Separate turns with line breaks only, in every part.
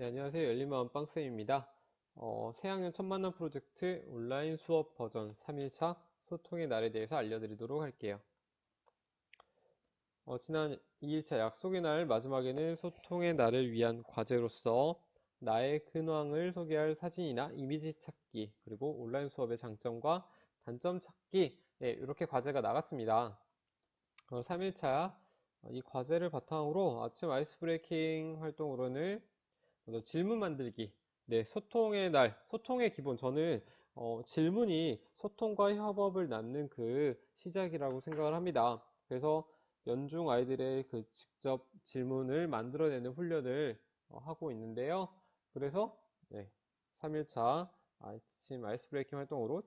네, 안녕하세요. 열린마음 빵쌤입니다. 어, 새학년 첫 만남 프로젝트 온라인 수업 버전 3일차 소통의 날에 대해서 알려드리도록 할게요. 어, 지난 2일차 약속의 날 마지막에는 소통의 날을 위한 과제로서 나의 근황을 소개할 사진이나 이미지 찾기, 그리고 온라인 수업의 장점과 단점 찾기, 네, 이렇게 과제가 나갔습니다. 어, 3일차 이 과제를 바탕으로 아침 아이스 브레이킹 활동으로는 질문 만들기. 네, 소통의 날, 소통의 기본. 저는 어, 질문이 소통과 협업을 낳는 그 시작이라고 생각을 합니다. 그래서 연중 아이들의 그 직접 질문을 만들어내는 훈련을 어, 하고 있는데요. 그래서 네, 3일차 아침 아이스 브레이킹 활동으로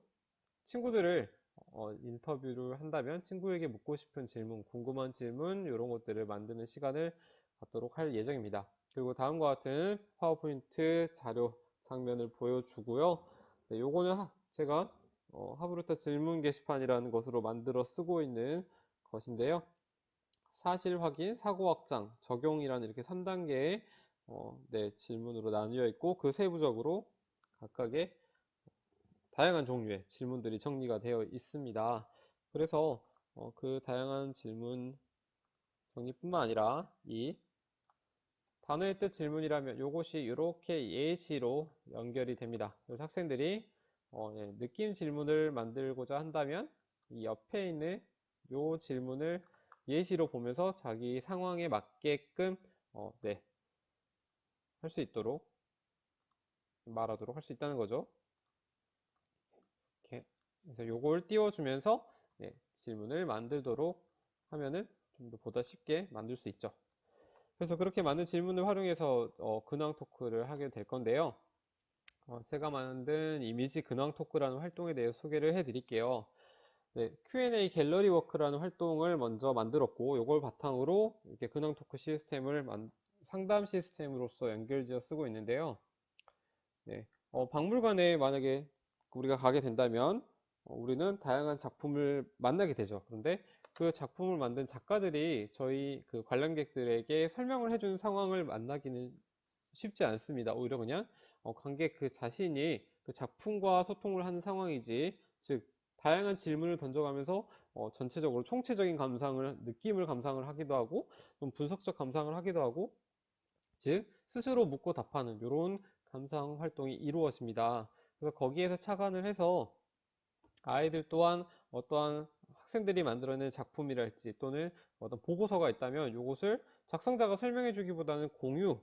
친구들을 어, 인터뷰를 한다면 친구에게 묻고 싶은 질문, 궁금한 질문 이런 것들을 만드는 시간을 갖도록 할 예정입니다. 그리고 다음과 같은 파워포인트 자료 장면을 보여주고요. 네, 요거는 제가 어, 하브루터 질문 게시판이라는 것으로 만들어 쓰고 있는 것인데요. 사실 확인, 사고 확장, 적용이라는 이렇게 3단계의 어, 네, 질문으로 나뉘어 있고 그 세부적으로 각각의 다양한 종류의 질문들이 정리가 되어 있습니다. 그래서 어, 그 다양한 질문 정리뿐만 아니라 이 단어의 뜻 질문이라면 이것이 이렇게 예시로 연결이 됩니다. 그래서 학생들이 어, 네, 느낌 질문을 만들고자 한다면 이 옆에 있는 이 질문을 예시로 보면서 자기 상황에 맞게끔 어, 네, 할 수 있도록 말하도록 할 수 있다는 거죠. 이렇게 그래서 요걸 띄워주면서 네, 질문을 만들도록 하면은 좀 더 보다 쉽게 만들 수 있죠. 그래서 그렇게 많은 질문을 활용해서 어, 근황 토크를 하게 될 건데요. 어, 제가 만든 이미지 근황 토크라는 활동에 대해 소개를 해 드릴게요. 네, Q&A 갤러리 워크라는 활동을 먼저 만들었고 이걸 바탕으로 이렇게 근황 토크 시스템을 만, 상담 시스템으로서 연결지어 쓰고 있는데요. 네, 어, 박물관에 만약에 우리가 가게 된다면 어, 우리는 다양한 작품을 만나게 되죠. 그런데 그 작품을 만든 작가들이 저희 그 관람객들에게 설명을 해주는 상황을 만나기는 쉽지 않습니다. 오히려 그냥 어, 관객 그 자신이 그 작품과 소통을 하는 상황이지, 즉 다양한 질문을 던져가면서 어, 전체적으로 총체적인 감상을 느낌을 감상을 하기도 하고 좀 분석적 감상을 하기도 하고 즉 스스로 묻고 답하는 이런 감상 활동이 이루어집니다. 그래서 거기에서 착안을 해서 아이들 또한 어떠한 학생들이 만들어낸 작품이랄지 또는 어떤 보고서가 있다면 이것을 작성자가 설명해 주기보다는 공유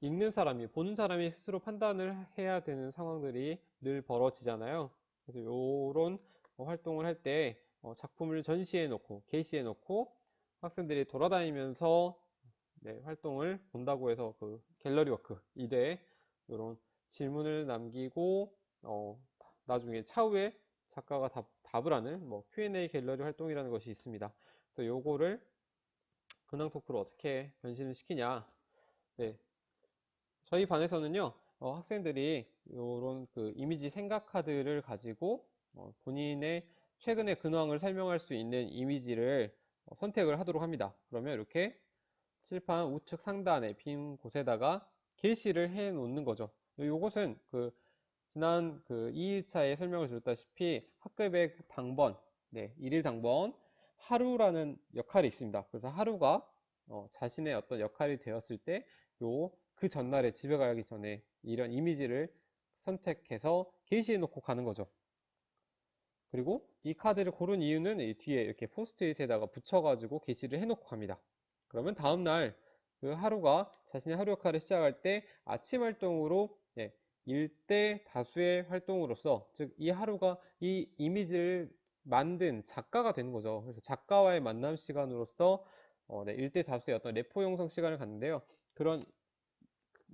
읽는 사람이 보는 사람이 스스로 판단을 해야 되는 상황들이 늘 벌어지잖아요. 그래서 이런 활동을 할때 어, 작품을 전시해 놓고 게시해 놓고 학생들이 돌아다니면서 네, 활동을 본다고 해서 그 갤러리 워크 이대 이런 질문을 남기고 어, 나중에 차후에 작가가 답, 답을 하는 뭐 Q&A 갤러리 활동이라는 것이 있습니다. 그래서 요거를 근황 토크로 어떻게 변신을 시키냐. 네. 저희 반에서는요, 어, 학생들이 이런 그 이미지 생각 카드를 가지고 어, 본인의 최근의 근황을 설명할 수 있는 이미지를 어, 선택을 하도록 합니다. 그러면 이렇게 칠판 우측 상단에 빈 곳에다가 게시를 해 놓는 거죠. 요것은 그 지난 그 2일차에 설명을 드렸다시피 학급의 당번, 네, 1일 당번, 하루라는 역할이 있습니다. 그래서 하루가 어, 자신의 어떤 역할이 되었을 때, 요, 그 전날에 집에 가기 전에 이런 이미지를 선택해서 게시해 놓고 가는 거죠. 그리고 이 카드를 고른 이유는 이 뒤에 이렇게 포스트잇에다가 붙여가지고 게시를 해놓고 갑니다. 그러면 다음날 그 하루가 자신의 하루 역할을 시작할 때 아침 활동으로 네, 일대 다수의 활동으로서 즉 이 하루가 이 이미지를 만든 작가가 되는 거죠. 그래서 작가와의 만남 시간으로서 어, 네, 일대 다수의 어떤 레포 형성 시간을 갖는데요. 그런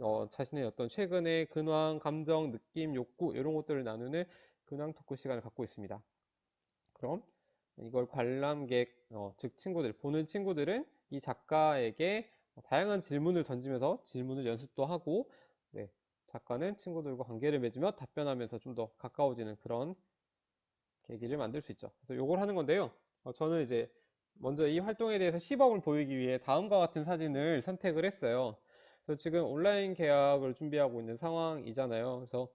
어, 자신의 어떤 최근의 근황, 감정, 느낌, 욕구 이런 것들을 나누는 근황 토크 시간을 갖고 있습니다. 그럼 이걸 관람객, 어, 즉 친구들, 보는 친구들은 이 작가에게 다양한 질문을 던지면서 질문을 연습도 하고 네, 작가는 친구들과 관계를 맺으며 답변하면서 좀 더 가까워지는 그런 계기를 만들 수 있죠. 그래서 이걸 하는 건데요. 어, 저는 이제 먼저 이 활동에 대해서 시범을 보이기 위해 다음과 같은 사진을 선택을 했어요. 그래서 지금 온라인 계약을 준비하고 있는 상황이잖아요. 그래서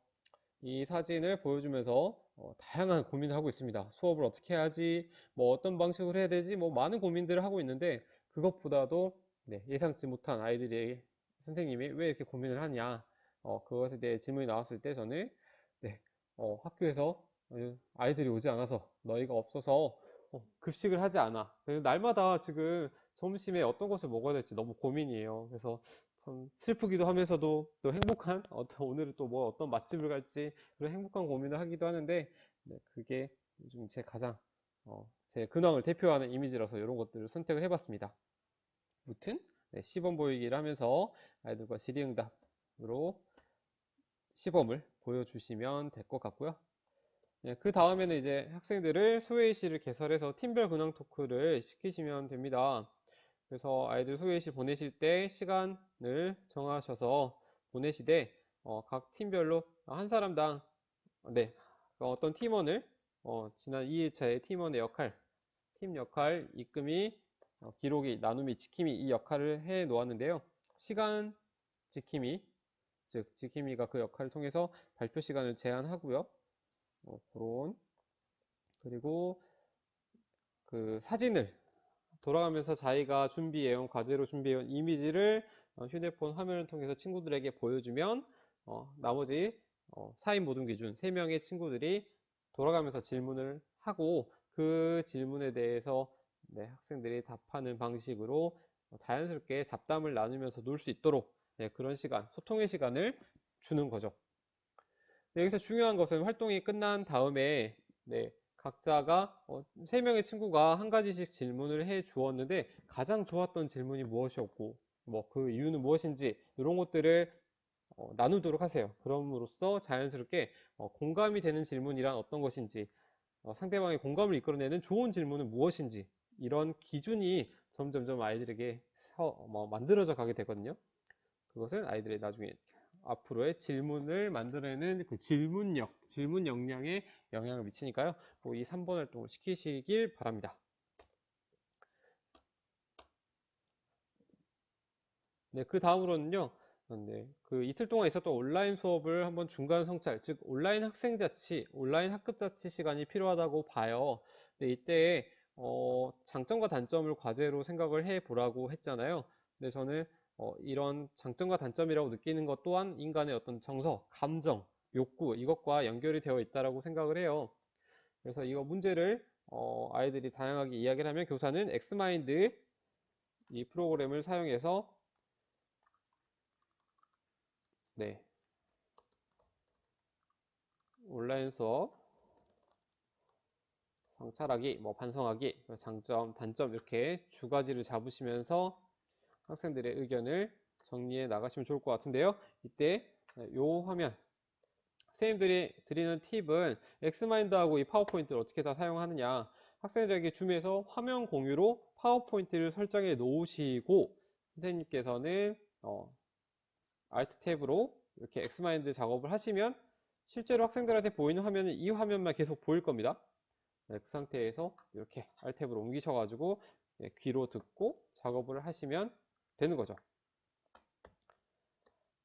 이 사진을 보여주면서 어, 다양한 고민을 하고 있습니다. 수업을 어떻게 해야지, 뭐 어떤 방식으로 해야 되지, 뭐 많은 고민들을 하고 있는데 그것보다도 네, 예상치 못한 아이들이 선생님이 왜 이렇게 고민을 하냐, 어, 그것에 대해 질문이 나왔을 때 저는 네, 어, 학교에서 아이들이 오지 않아서 너희가 없어서 어, 급식을 하지 않아. 날마다 지금 점심에 어떤 것을 먹어야 될지 너무 고민이에요. 그래서 참 슬프기도 하면서도 또 행복한 어떤 오늘은 또 뭐 어떤 맛집을 갈지 그런 행복한 고민을 하기도 하는데 네, 그게 요즘 제 가장 어, 제 근황을 대표하는 이미지라서 이런 것들을 선택을 해봤습니다. 무튼 네, 시범 보이기를 하면서 아이들과 질의응답으로 시범을 보여주시면 될 것 같고요. 네, 그 다음에는 이제 학생들을 소외시를 개설해서 팀별 근황 토크를 시키시면 됩니다. 그래서 아이들 소외시 보내실 때 시간을 정하셔서 보내시되 어, 각 팀별로 한 사람당 네 어떤 팀원을 어, 지난 2일차의 팀원의 역할 팀 역할 이끔이 어, 기록이 나눔이 지킴이 이 역할을 해 놓았는데요 시간 지킴이 즉 지킴이가 그 역할을 통해서 발표 시간을 제한하고요. 어, 그런 그리고 그 사진을 돌아가면서 자기가 준비해온 과제로 준비해온 이미지를 어, 휴대폰 화면을 통해서 친구들에게 보여주면 어, 나머지 어, 4인 모든 기준 3명의 친구들이 돌아가면서 질문을 하고 그 질문에 대해서 네, 학생들이 답하는 방식으로 자연스럽게 잡담을 나누면서 놀 수 있도록 네, 그런 시간, 소통의 시간을 주는 거죠. 네, 여기서 중요한 것은 활동이 끝난 다음에 네, 각자가 어, 3명의 친구가 한 가지씩 질문을 해 주었는데 가장 좋았던 질문이 무엇이었고 뭐 그 이유는 무엇인지 이런 것들을 어, 나누도록 하세요. 그럼으로써 자연스럽게 어, 공감이 되는 질문이란 어떤 것인지 어, 상대방의 공감을 이끌어내는 좋은 질문은 무엇인지 이런 기준이 점점점 아이들에게 서, 뭐, 만들어져 가게 되거든요. 그것은 아이들의 나중에 앞으로의 질문을 만들어내는 그 질문력, 질문 역량에 영향을 미치니까요. 뭐이 3번 활동을 시키시길 바랍니다. 네, 그 다음으로는요. 네, 그 이틀 동안 있었던 온라인 수업을 한번 중간 성찰, 즉 온라인 학생 자치, 온라인 학급 자치 시간이 필요하다고 봐요. 네, 이때 어, 장점과 단점을 과제로 생각을 해 보라고 했잖아요. 근데 저는 어, 이런 장점과 단점이라고 느끼는 것 또한 인간의 어떤 정서, 감정, 욕구 이것과 연결이 되어 있다라고 생각을 해요. 그래서 이거 문제를 어, 아이들이 다양하게 이야기를 하면 교사는 엑스마인드 이 프로그램을 사용해서 네 온라인 수업 성찰하기, 뭐 반성하기, 장점, 단점 이렇게 두 가지를 잡으시면서 학생들의 의견을 정리해 나가시면 좋을 것 같은데요. 이때 요 화면 선생님들이 드리는 팁은 엑스마인드하고 이 파워포인트를 어떻게 다 사용하느냐 학생들에게 줌에서 화면 공유로 파워포인트를 설정해 놓으시고 선생님께서는 어, Alt 탭으로 이렇게 엑스마인드 작업을 하시면 실제로 학생들한테 보이는 화면은 이 화면만 계속 보일 겁니다. 네, 그 상태에서 이렇게 Alt 탭으로 옮기셔가지고 네, 귀로 듣고 작업을 하시면 되는 거죠.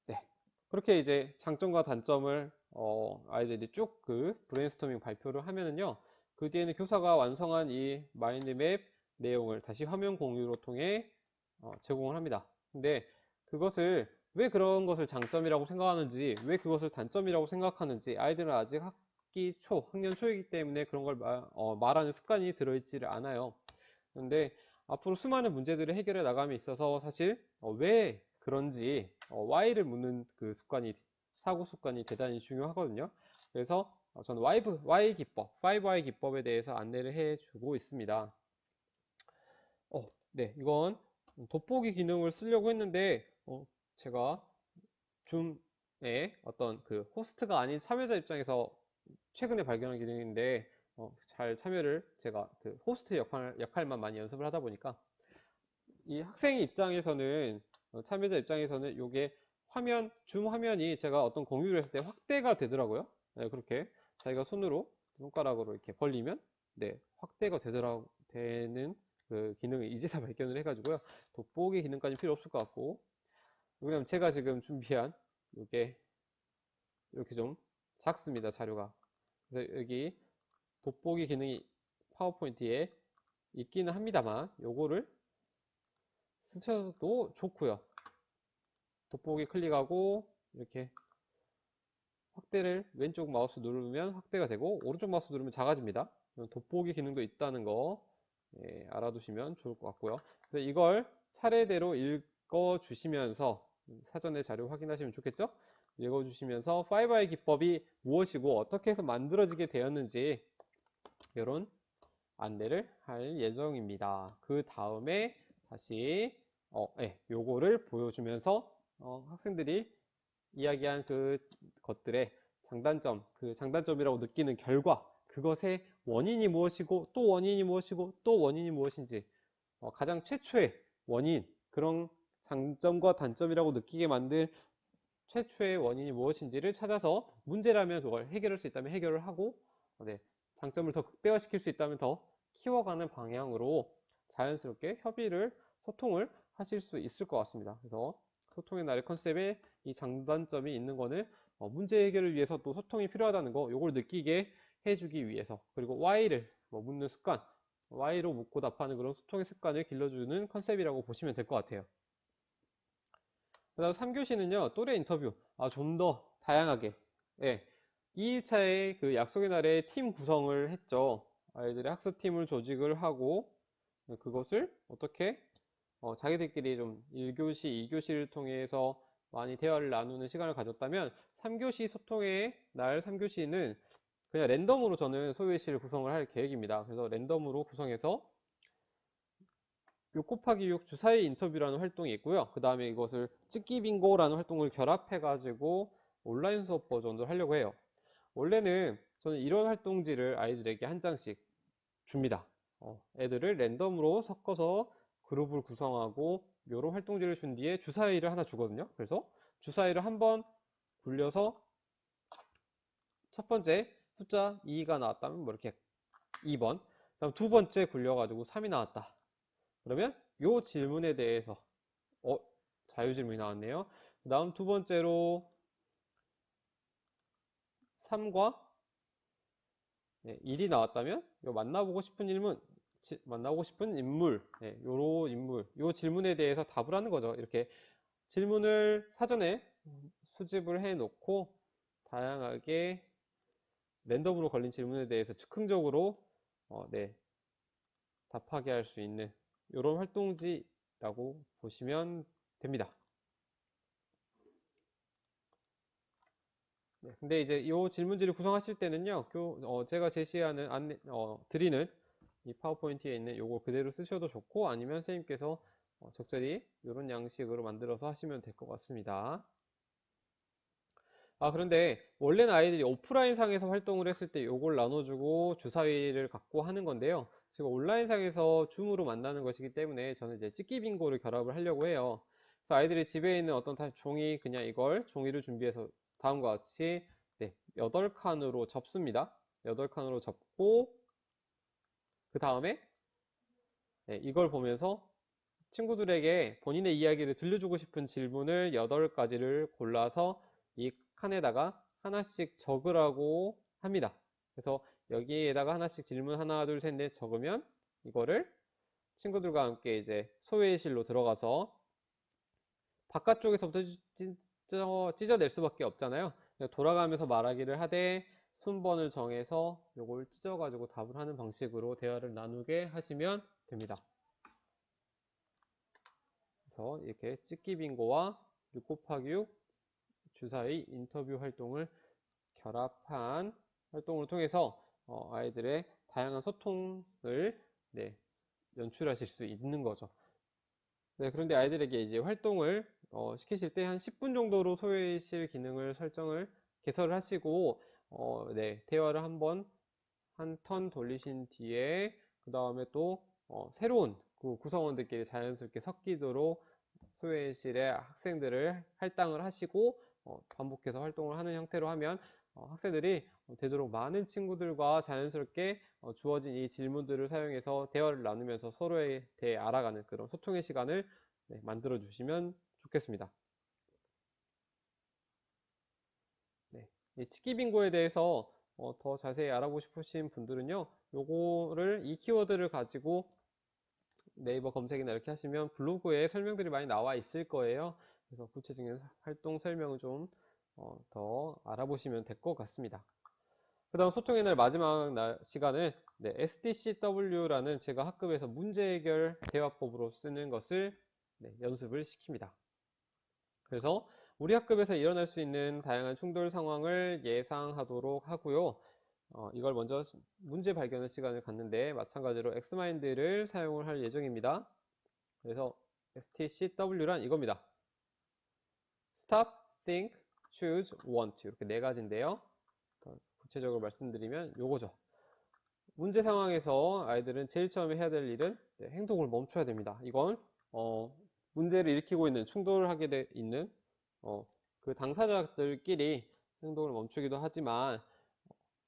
네. 그렇게 이제 장점과 단점을 어, 아이들이 쭉 그 브레인스토밍 발표를 하면은요. 그 뒤에는 교사가 완성한 이 마인드맵 내용을 다시 화면 공유로 통해 어, 제공을 합니다. 근데 그것을 왜 그런 것을 장점이라고 생각하는지, 왜 그것을 단점이라고 생각하는지 아이들은 아직 학기 초, 학년 초이기 때문에 그런 걸 말, 어, 말하는 습관이 들어있지를 않아요. 그런데 앞으로 수많은 문제들을 해결해 나감에 있어서 사실 어, 왜 그런지 어, why를 묻는 그 습관이 사고 습관이 대단히 중요하거든요. 그래서 어, 저는 Y, Y 기법, 5Y 기법에 대해서 안내를 해주고 있습니다. 어, 네, 이건 돋보기 기능을 쓰려고 했는데 어, 제가 줌에 어떤 그 호스트가 아닌 참여자 입장에서 최근에 발견한 기능인데 어, 잘 참여를 제가 그 호스트 역할, 역할만 많이 연습을 하다 보니까 이 학생 입장에서는 어, 참여자 입장에서는 이게 화면 줌 화면이 제가 어떤 공유를 했을 때 확대가 되더라고요. 네, 그렇게 자기가 손으로 손가락으로 이렇게 벌리면 네 확대가 되더라 되는 그 기능을 이제서 발견을 해가지고요. 돋보기 기능까지 필요 없을 것 같고 왜냐면 제가 지금 준비한 이게 이렇게 좀 작습니다, 자료가. 그래서 여기 돋보기 기능이 파워포인트에 있기는 합니다만 요거를 쓰셔도 좋고요. 돋보기 클릭하고 이렇게 확대를 왼쪽 마우스 누르면 확대가 되고 오른쪽 마우스 누르면 작아집니다. 돋보기 기능도 있다는 거 예, 알아두시면 좋을 것 같고요. 그래서 이걸 차례대로 읽어 주시면서 사전에 자료 확인하시면 좋겠죠? 읽어 주시면서 5i 기법이 무엇이고 어떻게 해서 만들어지게 되었는지 이런 안내를 할 예정입니다. 그 다음에 다시 어, 예, 요거를 보여주면서 어, 학생들이 이야기한 그 것들의 장단점, 그 장단점이라고 느끼는 결과, 그것의 원인이 무엇이고 또 원인이 무엇이고 또 원인이 무엇인지 어, 가장 최초의 원인, 그런 장점과 단점이라고 느끼게 만든 최초의 원인이 무엇인지를 찾아서 문제라면 그걸 해결할 수 있다면 해결을 하고 어, 네, 장점을 더 극대화시킬 수 있다면 더 키워가는 방향으로 자연스럽게 협의를 소통을 하실 수 있을 것 같습니다. 그래서 소통의 날의 컨셉에 이 장단점이 있는 거는 어, 문제 해결을 위해서 또 소통이 필요하다는 거 요걸 느끼게 해주기 위해서 그리고 why를 뭐 묻는 습관 why로 묻고 답하는 그런 소통의 습관을 길러주는 컨셉이라고 보시면 될 것 같아요. 그 다음 3교시는요, 또래 인터뷰. 아, 좀 더 다양하게. 예. 2일차에 그 약속의 날에 팀 구성을 했죠. 아이들의 학습팀을 조직을 하고, 그것을 어떻게, 어, 자기들끼리 좀 1교시, 2교시를 통해서 많이 대화를 나누는 시간을 가졌다면, 3교시 소통의 날 3교시는 그냥 랜덤으로 저는 소외시를 구성을 할 계획입니다. 그래서 랜덤으로 구성해서 6 곱하기 6 주사위 인터뷰라는 활동이 있고요. 그 다음에 이것을 찍기 빙고라는 활동을 결합해가지고 온라인 수업 버전으로 하려고 해요. 원래는 저는 이런 활동지를 아이들에게 한 장씩 줍니다. 어, 애들을 랜덤으로 섞어서 그룹을 구성하고 이런 활동지를 준 뒤에 주사위를 하나 주거든요. 그래서 주사위를 한번 굴려서 첫 번째 숫자 2가 나왔다면 뭐 이렇게 2번 다음 두 번째 굴려가지고 3이 나왔다. 그러면 요 질문에 대해서 어 자유 질문이 나왔네요. 그 다음 두 번째로 3과 네, 1이 나왔다면 요 만나보고 싶은 질문 지, 만나고 싶은 인물 네, 요로 인물 요 질문에 대해서 답을 하는 거죠. 이렇게 질문을 사전에 수집을 해 놓고 다양하게 랜덤으로 걸린 질문에 대해서 즉흥적으로 어, 네, 답하게 할 수 있는 이런 활동지라고 보시면 됩니다. 네, 근데 이제 이 질문지를 구성하실 때는요, 교, 어, 제가 제시하는 안내, 어, 드리는 이 파워포인트에 있는 요거 그대로 쓰셔도 좋고 아니면 선생님께서 어, 적절히 이런 양식으로 만들어서 하시면 될 것 같습니다. 아, 그런데 원래는 아이들이 오프라인 상에서 활동을 했을 때 요걸 나눠주고 주사위를 갖고 하는 건데요. 지금 온라인 상에서 줌으로 만나는 것이기 때문에 저는 이제 찍기 빙고를 결합을 하려고 해요. 그래서 아이들이 집에 있는 어떤 종이 그냥 이걸 종이를 준비해서 다음과 같이 네, 8칸으로 접습니다. 8칸으로 접고 그 다음에 네, 이걸 보면서 친구들에게 본인의 이야기를 들려주고 싶은 질문을 8가지를 골라서 이 칸에다가 하나씩 적으라고 합니다. 그래서 여기에다가 하나씩 질문 하나, 둘, 셋, 넷 적으면 이거를 친구들과 함께 이제 소외실로 들어가서 바깥쪽에서부터 찢어, 찢어낼 수밖에 없잖아요. 돌아가면서 말하기를 하되 순번을 정해서 이걸 찢어가지고 답을 하는 방식으로 대화를 나누게 하시면 됩니다. 그래서 이렇게 찍기 빙고와 6 곱하기 6 주사위 인터뷰 활동을 결합한 활동을 통해서 어, 아이들의 다양한 소통을 네, 연출하실 수 있는 거죠. 네, 그런데 아이들에게 이제 활동을 어, 시키실 때 한 10분 정도로 소외실 기능을 설정을 개설을 하시고 어, 네, 대화를 한번 한 턴 돌리신 뒤에 그 다음에 또 어, 새로운 그 구성원들끼리 자연스럽게 섞이도록 소외실의 학생들을 할당을 하시고 어, 반복해서 활동을 하는 형태로 하면 어, 학생들이 되도록 많은 친구들과 자연스럽게 어, 주어진 이 질문들을 사용해서 대화를 나누면서 서로에 대해 알아가는 그런 소통의 시간을 네, 만들어 주시면 좋겠습니다. 네, 치기 빙고에 대해서 어, 더 자세히 알아보고 싶으신 분들은요 요거를 이 키워드를 가지고 네이버 검색이나 이렇게 하시면 블로그에 설명들이 많이 나와 있을 거예요. 그래서 구체적인 활동 설명을 좀더 어, 알아보시면 될 것 같습니다. 그 다음 소통의 날 마지막 날 시간은 네, SDCW라는 제가 학급에서 문제 해결 대화법으로 쓰는 것을 네, 연습을 시킵니다. 그래서 우리 학급에서 일어날 수 있는 다양한 충돌 상황을 예상하도록 하고요. 어, 이걸 먼저 문제 발견의 시간을 갖는데 마찬가지로 엑스마인드를 사용을 할 예정입니다. 그래서 STCW란 이겁니다. Stop, Think, Choose, Want 이렇게 네 가지인데요. 구체적으로 말씀드리면 요거죠. 문제 상황에서 아이들은 제일 처음에 해야 될 일은 네, 행동을 멈춰야 됩니다. 이건 어, 문제를 일으키고 있는 충돌을 하게 돼 있는 어, 그 당사자들끼리 행동을 멈추기도 하지만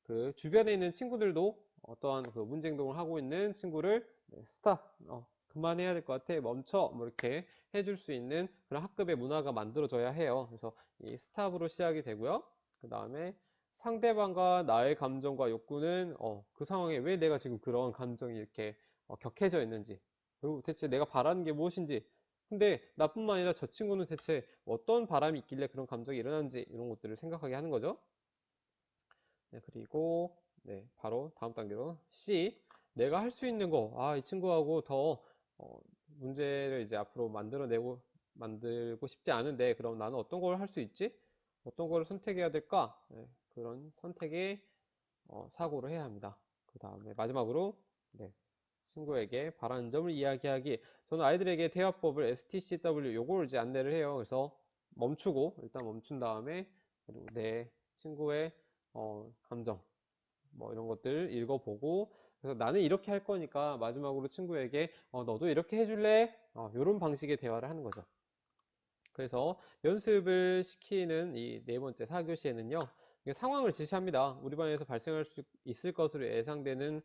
그 주변에 있는 친구들도 어떠한 그 문제 행동을 하고 있는 친구를 네, 스탑 어, 그만해야 될 것 같아 멈춰 뭐 이렇게 해줄 수 있는 그런 학급의 문화가 만들어져야 해요. 그래서 이 스탑으로 시작이 되고요. 그 다음에 상대방과 나의 감정과 욕구는 어, 그 상황에 왜 내가 지금 그런 감정이 이렇게 어, 격해져 있는지 그리고 대체 내가 바라는 게 무엇인지 근데 나뿐만 아니라 저 친구는 대체 어떤 바람이 있길래 그런 감정이 일어나는지 이런 것들을 생각하게 하는 거죠 네, 그리고 네, 바로 다음 단계로 C 내가 할 수 있는 거, 아, 이 친구하고 더 어, 문제를 이제 앞으로 만들어내고 만들고 싶지 않은데 그럼 나는 어떤 걸 할 수 있지? 어떤 걸 선택해야 될까? 네, 그런 선택의 어, 사고를 해야 합니다. 그 다음에 마지막으로 네, 친구에게 바라는 점을 이야기하기. 저는 아이들에게 대화법을 STCW 요걸 이제 안내를 해요. 그래서 멈추고 일단 멈춘 다음에 그리고 내 친구의 어, 감정 뭐 이런 것들 읽어보고 그래서 나는 이렇게 할 거니까 마지막으로 친구에게 어, 너도 이렇게 해줄래? 어, 이런 방식의 대화를 하는 거죠. 그래서 연습을 시키는 이 네 번째 4교시에는요 상황을 지시합니다. 우리 반에서 발생할 수 있을 것으로 예상되는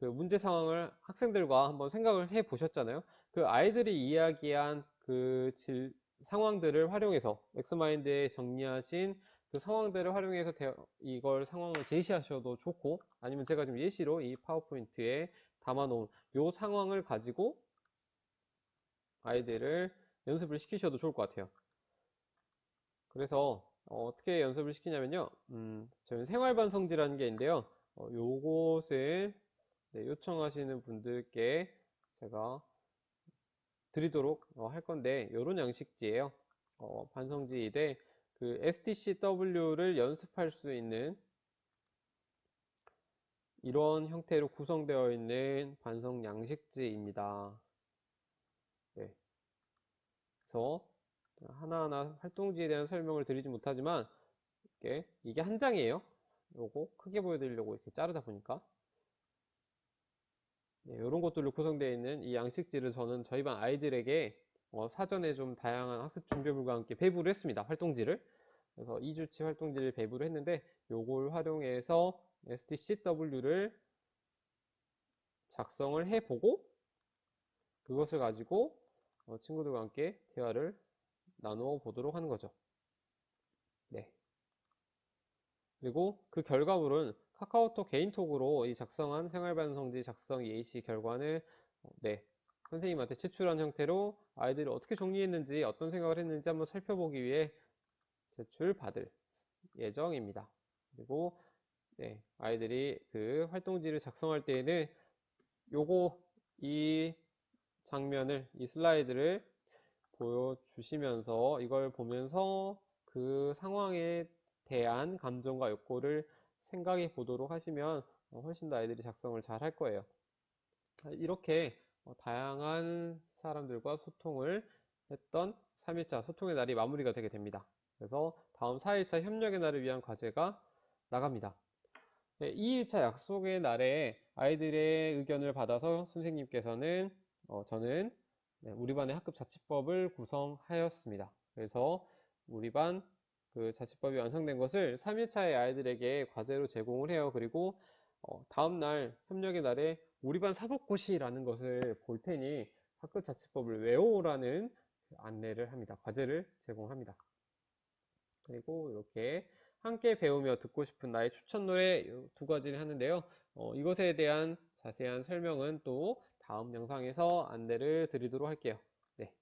그 문제 상황을 학생들과 한번 생각을 해 보셨잖아요. 그 아이들이 이야기한 그 질, 상황들을 활용해서 엑스마인드에 정리하신 그 상황들을 활용해서 이걸 상황을 제시하셔도 좋고 아니면 제가 지금 예시로 이 파워포인트에 담아놓은 이 상황을 가지고 아이들을 연습을 시키셔도 좋을 것 같아요. 그래서 어, 떻게 연습을 시키냐면요. 음, 저희는 생활반 성지라는 게 있는데요. 어, 요것은 네, 요청하시는 분들께 제가 드리도록 어, 할 건데 요런 양식지예요. 어, 반성지 대그 STCW를 연습할 수 있는 이런 형태로 구성되어 있는 반성 양식지입니다. 네. 그래서 하나하나 활동지에 대한 설명을 드리지 못하지만 이게, 이게 한 장이에요. 요거 크게 보여드리려고 이렇게 자르다 보니까 네, 이런 것들로 구성되어 있는 이 양식지를 저는 저희 반 아이들에게 어, 사전에 좀 다양한 학습 준비물과 함께 배부를 했습니다. 활동지를. 그래서 2주치 활동지를 배부를 했는데 요걸 활용해서 STCW를 작성을 해보고 그것을 가지고 어, 친구들과 함께 대화를 나누어 보도록 하는 거죠. 네. 그리고 그 결과물은 카카오톡 개인톡으로 이 작성한 생활반성지 작성 예시 결과는 어, 네 선생님한테 제출한 형태로 아이들이 어떻게 정리했는지 어떤 생각을 했는지 한번 살펴보기 위해 제출 받을 예정입니다. 그리고 네, 아이들이 그 활동지를 작성할 때에는 요거 이 장면을 이 슬라이드를 보여주시면서 이걸 보면서 그 상황에 대한 감정과 욕구를 생각해 보도록 하시면 어, 훨씬 더 아이들이 작성을 잘 할 거예요. 이렇게 어, 다양한 사람들과 소통을 했던 3일차 소통의 날이 마무리가 되게 됩니다. 그래서 다음 4일차 협력의 날을 위한 과제가 나갑니다. 2일차 약속의 날에 아이들의 의견을 받아서 선생님께서는 어, 저는 네, 우리 반의 학급 자치법을 구성하였습니다. 그래서 우리 반 그 자취법이 완성된 것을 3일차에 아이들에게 과제로 제공을 해요. 그리고 어, 다음날 협력의 날에 우리 반 사법고시라는 것을 볼 테니 학급 자치법을 외워오라는 그 안내를 합니다. 과제를 제공합니다. 그리고 이렇게 함께 배우며 듣고 싶은 나의 추천 노래 두 가지를 하는데요. 어, 이것에 대한 자세한 설명은 또 다음 영상에서 안내를 드리도록 할게요. 네.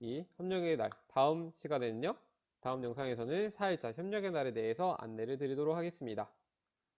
이 협력의 날 다음 시간에는요. 다음 영상에서는 4일차 협력의 날에 대해서 안내를 드리도록 하겠습니다.